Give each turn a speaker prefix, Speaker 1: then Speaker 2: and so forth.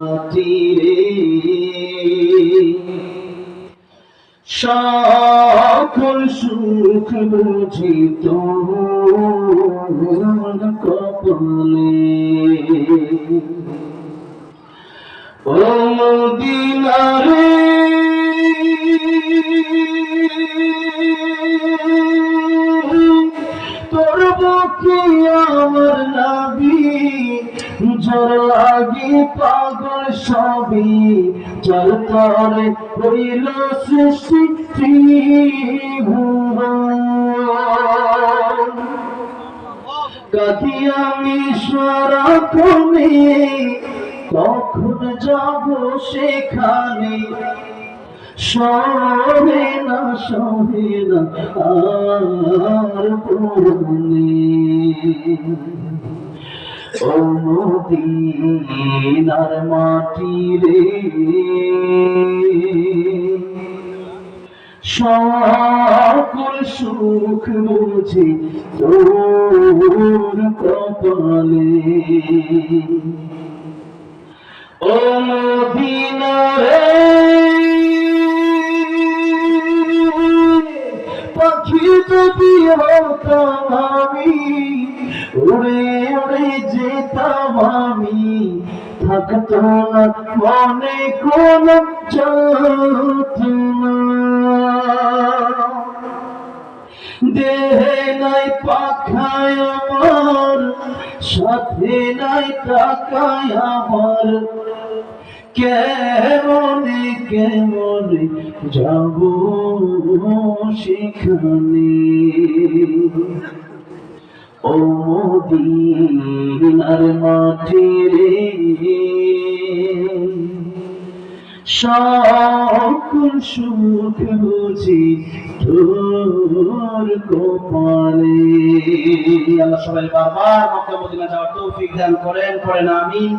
Speaker 1: তীরে সকল সুখ বুঝি কপালে। ও মদিনারে তোর বুকে আমার নাবি জল লাগি পাগল সবই জল তরে হইল সৃষ্টি কাঁদি আমি সারাক্ষণে কখন যাব সেখানে? সহে না সহে না, আর পূর্ণে ও মদিনার মাটি রে সকল সুখ বুঝি তোর কপালে। ও পাখি যদি হতাম আমি উড়ে উড়ে যেতাম আমি। থাকতো না মনে কোন দেহে নাই পাখায় আমার, সাথে নাই টাকায় আমার। কেমনে কেমনে যাব সেখানে? ও মদিনার মাঠে রে সকল সুখ বুঝি তোর কপালে। আল্লাহ সবাই বারবার মক্কা মদিনা যাওয়ার তৌফিক দান করেন করেন, আমিন।